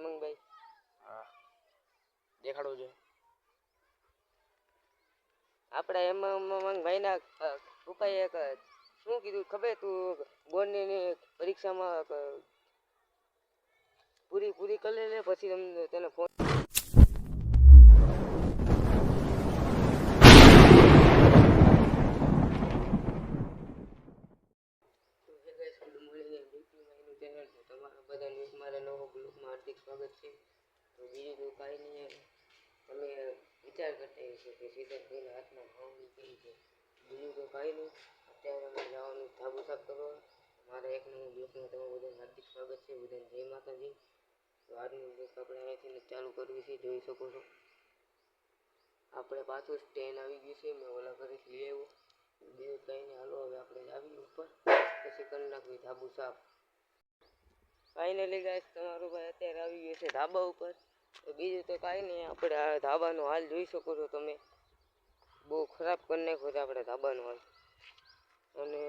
હેમંતભાઈ. હા. દેખાડવું જોઈએ આપણા હેમંતભાઈના પપ્પાએ એક શું કીધું ખબર તું? બોર્ડની પરીક્ષામાં પૂરી પૂરી કરી લે પછી તમને તેને ફોન તો હે guys, good morning and welcome to my new channel. તો તમારા બધાનું એક મારા નવા બ્લોગમાં હાર્દિક સ્વાગત છે તો બીજું તો કાંઈ નહીં તમે વિચાર કરતા હશો કે સીધા કોઈના હાથમાં ઘઉં નીકળી છે બીજું તો કાંઈ નહીં અત્યારે અમે જવાનું ધાબુ સાફ કરવા મારા એક નવા બ્લોગમાં તમારું બધાનું હાર્દિક સ્વાગત છે બધાને જય માતાજી તો આજનું બ્લોગ આપણે અહીંથી ચાલુ કરવી છે જોઈ શકો છો આપણે પાછું સ્ટેન્ડ આવી ગયું છે મેં ઓલા ઘરેથી લઈ આવ્યો બે કંઈ નહીં હાલો હવે આપણે આવી ઉપર પછી કરી નાખવી ધાબુ સાફ ફાઇનલી ગાઈસ તમારો ભાઈ અત્યારે આવી ગયો છે ધાબા ઉપર. તો બીજું તો કાંઈ નહીં, આપણે આ ધાબાનો હાલ જોઈ શકો છો તમે. બહુ ખરાબ કરી નાખ્યો છે આપણે ધાબાનો હાલ. અને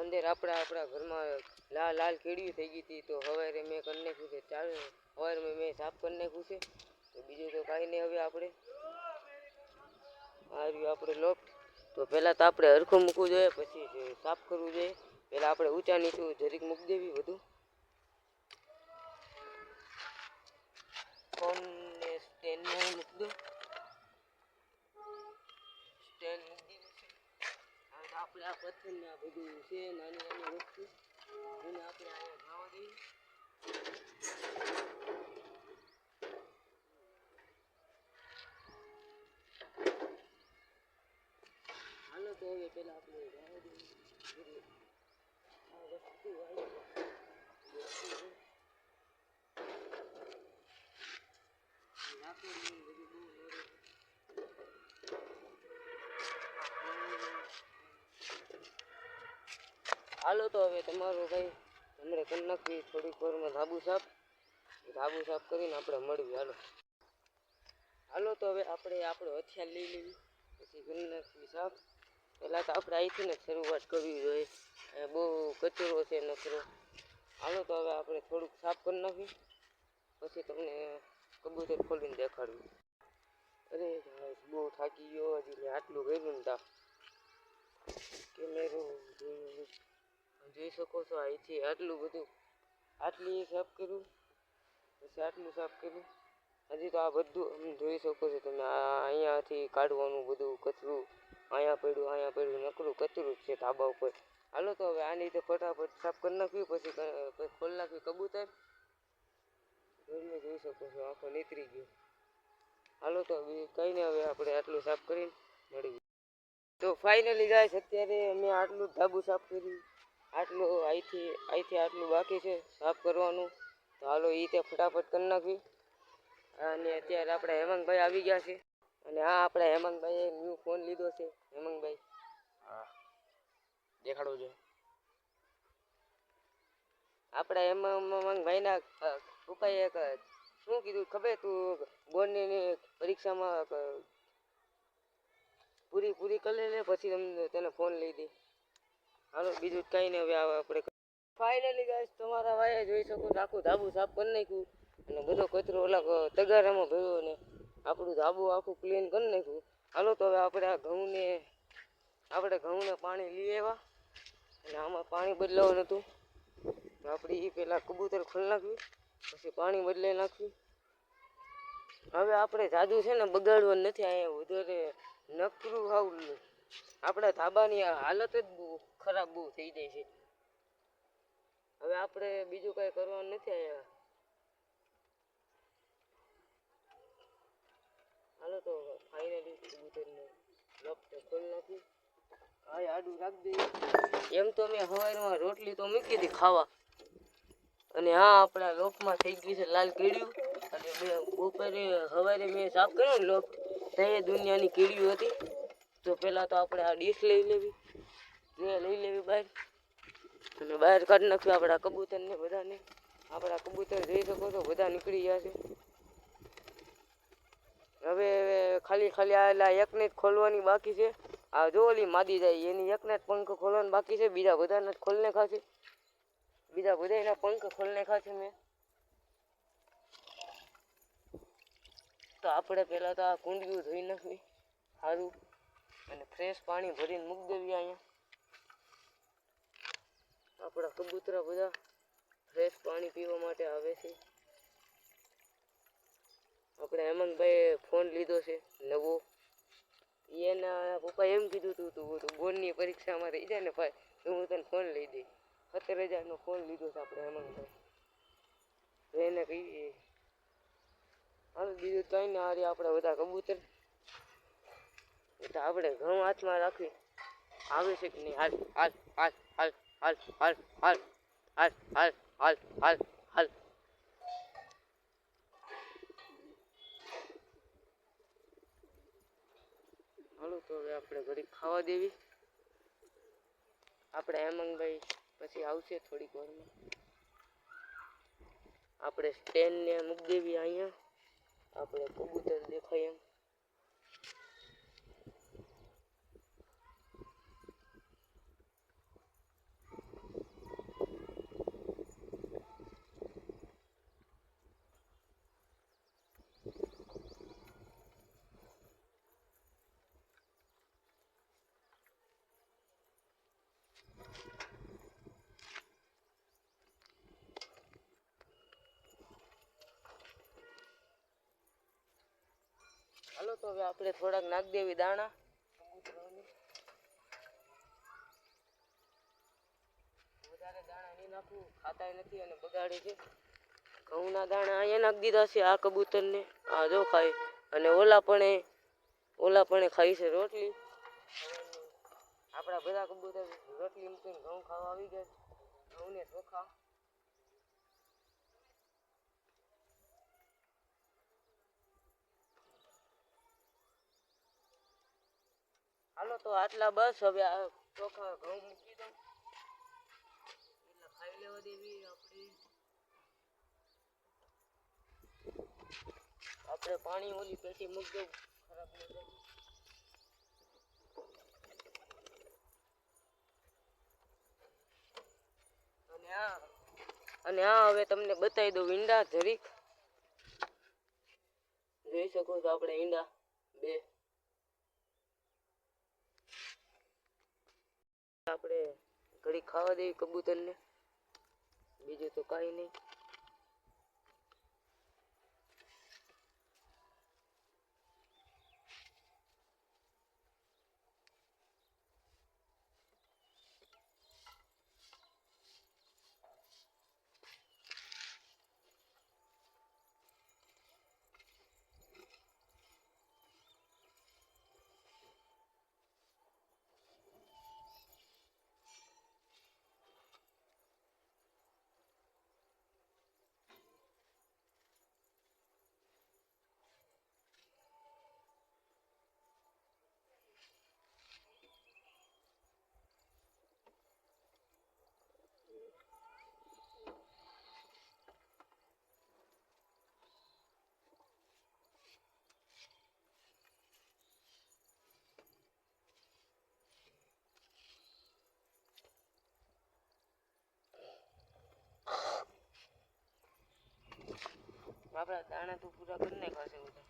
અંદર આપણા આપણા ઘરમાં લાલ લાલ કીડીયું થઈ ગઈ હતી, તો સવારે મેં કરી નાખ્યું છે ચાલ સવારે મેં સાફ કરી નાખ્યું છે. તો બીજું તો કાંઈ નહીં હવે આપણે. આ આપણે લોફ્ટ તો પહેલાં તો આપણે હરખું મૂકવું જોઈએ, પછી સાફ કરવું જોઈએ. પહેલાં આપણે ઊંચા નીચું જરીક મૂકી દેવી બધું. મૂકી દો સ્ટેન્ડ મૂકી દીધું છે હવે તો આપણે આ પથ્થર ને આ બધું છે નાની નાની વસ્તુ એને આપણે અહીંયા જવા દઈએ હાલો તો હવે પેલા આપણે જવા દઈએ બધું આ વસ્તુ આવી વસ્તુ છે. લાકડું ને બધું બહુ નડે. હાલો તો હવે તમારો ભાઈ હમણાં કરી નાખી થોડીક વારમાં ધાબુ સાફ. ધાબુ સાફ કરીને આપણે મળવી હાલો. હાલો તો હવે આપણે આપણો હથિયાર લઈ લેવી પછી કરી નાખી સાફ. પહેલાં તો આપણે અહીંથી ને શરૂઆત કરવી જોઈએ. બહુ કચરો છે નકરો. હાલો તો હવે આપણે થોડુંક સાફ કરી નાખી પછી તમને કબૂતર ખોલીને દેખાડવું અરે ભાઈ, બહુ થાકી ગયો, હજી આટલું કર્યું ને તા. કેમેરો જોઈ શકો છો અહીંથી આટલું બધું, આટલી સાફ કર્યું પછી આટલું સાફ કર્યું હજી તો આ બધું જોઈ શકો છો તમે, આ અહીંયાથી કાઢવાનું બધું કચરું, અહીંયા પડ્યું અહીંયા પડ્યું, નકરું કચરું છે ધાબા ઉપર. હાલો તો હવે આની રીતે ફટાફટ સાફ કરી નાખ્યું પછી ખોલી નાખ્યું કબૂતર. જોઈને જોઈ શકો છો, આખો નીતરી ગયો. હાલો તો હવે કંઈ નહીં હવે આપણે આટલું સાફ કરીને મળી તો ફાઇનલી ગાય અત્યારે મેં આટલું ધાબુ સાફ કર્યું. આટલું અહીંથી અહીંથી આટલું બાકી છે સાફ કરવાનું. તો હાલો એ રીતે ફટાફટ કરી નાખવી. અને અત્યારે આપણા હેમંતભાઈ આવી ગયા છે. અને આ આપણા હેમંતભાઈએ ન્યૂ ફોન લીધો છે. હેમંતભાઈ. હા. દેખાડવું જોઈએ આપણા હેમંતભાઈના પપ્પાએ એક શું કીધું ખબર તું બોર્ડની પરીક્ષામાં પૂરી પૂરી કરી લે પછી તમને તેને ફોન લઈ દે. હાલો, બીજું કંઈ નહીં હવે આપણે ફાઇનલી ગાઈસ તમારા વાયા જોઈ શકો આખું ધાબુ સાફ કરી નાખ્યું અને બધો કચરો ઓલા તગારામાં ભર્યો ને આપણું ધાબુ આખું ક્લીન કરી નાખ્યું. હાલો, તો હવે આપણે આ ઘઉંને, આપણે ઘઉંને પાણી લઈ આવ્યા અને આમાં પાણી બદલાવાનું હતું. તો આપણે એ પહેલાં કબૂતર ખોલી નાખ્યું, પછી પાણી બદલાઈ નાખ્યું. હવે આપણે જાદુ છે ને બગાડવાનું નથી અહીંયા વધારે નકરું હાવ આપણા ધાબાની હાલત જ બહુ ખરાબ બહુ થઈ જાય છે. હવે આપણે બીજું કાંઈ કરવાનું નથી અહીંયા. હાલો તો ફાઇનલી કબૂતરને લપટે ખોલ નાખી. હા આડું રાખી દઈએ. એમ તો મેં હવારમાં રોટલી તો મૂકી હતી ખાવા. અને હા, આપણા લોપમાં થઈ ગયું છે લાલ કીડિયું અને મેં બપોરે, સવારે મેં સાફ કર્યું ને લોપ તો એ દુનિયાની કીડિયું હતી. તો પહેલાં તો આપણે આ ડીશ લઈ લેવી. ટ્રે લઈ લેવી બહાર. અને બહાર કાઢી નાખ્યું આપણા કબૂતરને બધાને. આપણા કબૂતર જોઈ શકો છો, બધા નીકળી ગયા છે. હવે ખાલી ખાલી આ એકને જ ખોલવાની બાકી છે. આ જો ઓલી માદી જાય, એની એકને જ પંખ ખોલવાનું બાકી છે, બીજા બધાને જ ખોલને ખાશે બીજા બધા એના પંખ ખોલને ખાશે મેં. તો આપણે પહેલાં તો આ કુંડિયું ધોઈ નાખવી સારું અને ફ્રેશ પાણી ભરીને મૂકી દેવી અહીંયા. આપણા કબૂતરા બધા ફ્રેશ પાણી પીવા માટે આવે છે. આપણે હેમંતભાઈએ ફોન લીધો છે, નવો. એના પપ્પા એમ કીધું તું તું તું બોર્ડની પરીક્ષામાં રહી જાય ને ભાઈ, તો હું તને ફોન લઈ દઈ સત્તર હજારનો ફોન લીધો છે આપણે હેમંતભાઈ તો એને કહીએ, હાલ બીજું તો ને હારી આપણે બધા કબૂતર. આપણે ઘઉં હાથમાં રાખી. આવે છે કે નહીં? હાલ હાલ હાલ. हल हल हल हल हल हल हल हल। हलो तो हम अपने घड़ी खावा देवी अपने हेमंग भाई पी आ थोड़ी वर में अपने स्टेन ने मूक दे अँ अपने कबूतर देखाई હવે આપણે થોડાક નાખી દેવી દાણા. વધારે દાણા નહીં નાખવું, ખાતાય નથી અને બગાડે છે. ઘઉંના દાણા અહીંયા નાખી દીધા છે આ કબૂતરને. આ જો અને ઓલા પણ ઓલા ખાઈ છે રોટલી. આપણા બધા કબૂતર રોટલી મૂકીને ઘઉં ખાવા આવી ગયા ઘઉંને ચોખા. હાલો તો આટલા બસ, હવે આ ચોખા ઘઉં મૂકી દઉં. એટલે ખાઈ લેવા દેવી આપણે. આપણે પાણી ઓલી પેટી મૂકી દઉં. ખરાબ ન થાય. અને આ અને આ હવે તમને બતાવી દઉં ઈંડા જરીક. જોઈ શકો છો આપણે ઈંડા બે. આપણે ઘડી ખાવા દેવી કબૂતરને. બીજું તો કાંઈ નહીં. આપણા દાણા તો પૂરા કરી નાખ્યા છે બધા.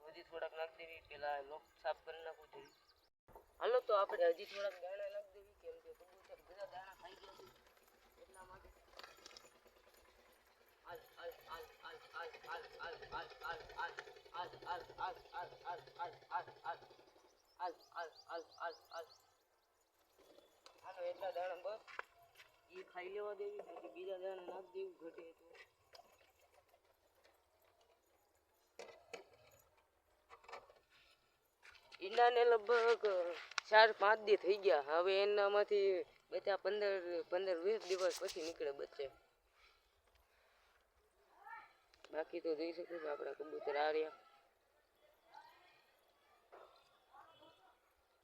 હજી થોડાક નાખી દેવી, પેલા લોક સાફ કરી નાખવું જોઈએ હાલો, તો આપણે હજી થોડાક દાણા ખાઈ લેવા દેવી, બાકી બીજા દાણા નાખ દેવું ઘટે તો. ઈંડાને લગભગ ચાર પાંચ દી થઈ ગયા. હવે એનામાંથી બધા પંદર પંદર, વીસ દિવસ પછી નીકળે બચ્ચે. બાકી તો જોઈ શકો છો આપણા કબૂતર આ રહ્યા.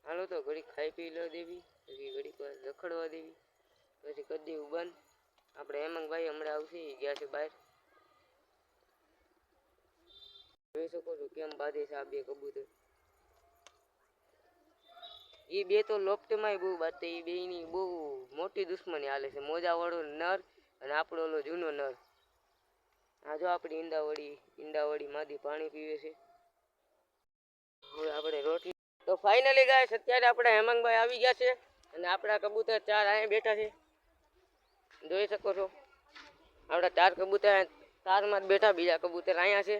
હાલો તો ઘડી ખાઈ પી લો દેવી, પછી ઘડીક રખડવા દેવી. પછી કરી દેવું બંધ આપણે હેમંગભાઈ હમણાં આવશે ગયા છે બહાર. જોઈ શકો છો કેમ બાંધે છે આ બે કબૂતર. એ બે તો લોફ્ટમાંય બહુ બાંધતે એ ની બહુ મોટી દુશ્મની હાલે છે. મોજાવાળો નર અને આપણો ઓલો જૂનો નર. આ જો આપણી ઈંડાવળી ઈંડાવળી માદી પાણી પીવે છે. હવે આપણે રોટલી તો ફાઇનલી ગાય અત્યારે આપણા હેમંગભાઈ આવી ગયા છે અને આપણા કબૂતર ચાર અહીંયા બેઠા છે. જોઈ શકો છો. આપણા ચાર કબૂતર તારમાં જ બેઠા, બીજા કબૂતર અહીંયા છે.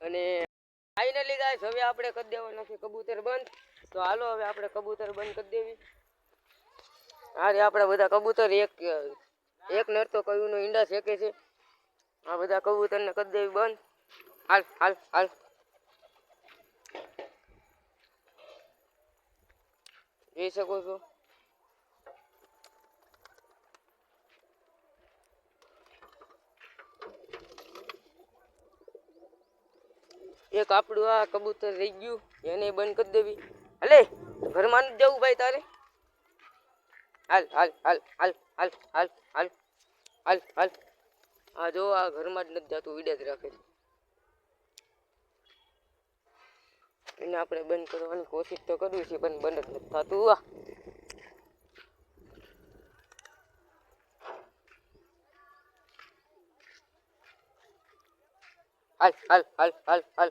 અને ફાઇનલી ગાય હવે આપણે કરી દેવાના છે કબૂતર બંધ. તો હાલો હવે આપણે કબૂતર બંધ કરી દેવી. આ રે આપણા બધા કબૂતર. એક એક નર તો કયુંનો ઈંડા શેકે છે. આ બધા કબૂતરને કરી દેવી બંધ. હાલ હાલ હાલ. જોઈ શકો છો. એક આપણું આ કબૂતર રહી ગયું એને બંધ કરી દેવી હલે ઘરમાં જવું ભાઈ તારે હાલ હાલ હાલ હાલ હાલ હાલ હાલ હાલ હાલ આ જો આ ઘરમાં જ નથી જતું વિડે જ રાખે એને આપણે બંધ કરવાની કોશિશ તો કરવી છે પણ બંધ જ નથી થતું આ હાલ હાલ હાલ હાલ હાલ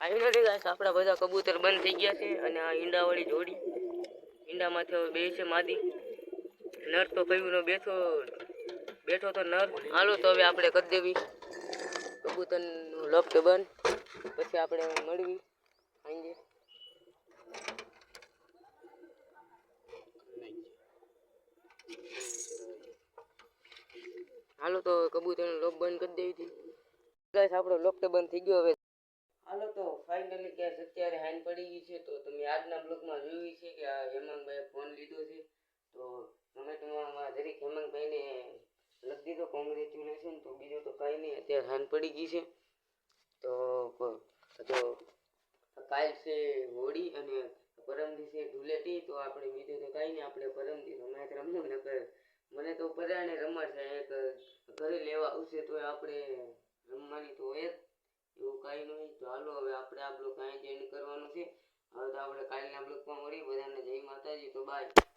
ફાઇનલી ગાઈસ આપણા બધા કબૂતર બંધ થઈ ગયા છે અને આ ઈંડાવાળી જોડી. ઈંડામાંથી હવે બે છે માદી. નર તો કયું બેઠો બેઠો તો નર. હાલો તો હવે આપણે કરી દેવી. કબૂતરનું લપટ બંધ. પછી આપણે મળવી સાંજે હાલો તો કબૂતરનું લોક બંધ કરી દેવી હતી ગાઈસ, આપણો લોક તો બંધ થઈ ગયો. હવે હાલો તો ફાઇનલી ગેસ અત્યારે હાઈન પડી ગઈ છે તો તમે આજના બ્લોગમાં જોયું છે કે આ હેમાંગભાઈએ ફોન લીધો છે. તો કમેન્ટમાં જરીક હેમાંગભાઈને લખી દીધો કોંગ્રેચ્યુલેશન તો બીજું તો કાંઈ નહીં, અત્યારે હાઈન પડી ગઈ છે. તો તો કાલ છે હોળી અને પરમદી છે ધૂલેટી. તો આપણે બીજું તો કાંઈ નહીં, આપણે પરમદી રમાય રમવું નકર મને તો પરાણે રમાડશે, એક ઘરે લેવા આવશે તો આપણે રમવાની તો જ. એવું કાંઈ નહીં હાલો, હવે આપણે આ બ્લોક અહીંયા જ એન્ડ કરવાનો છે. હવે તો આપણે કાલના બ્લોકમાં મળીએ. બધાને જય માતાજી. તો બાય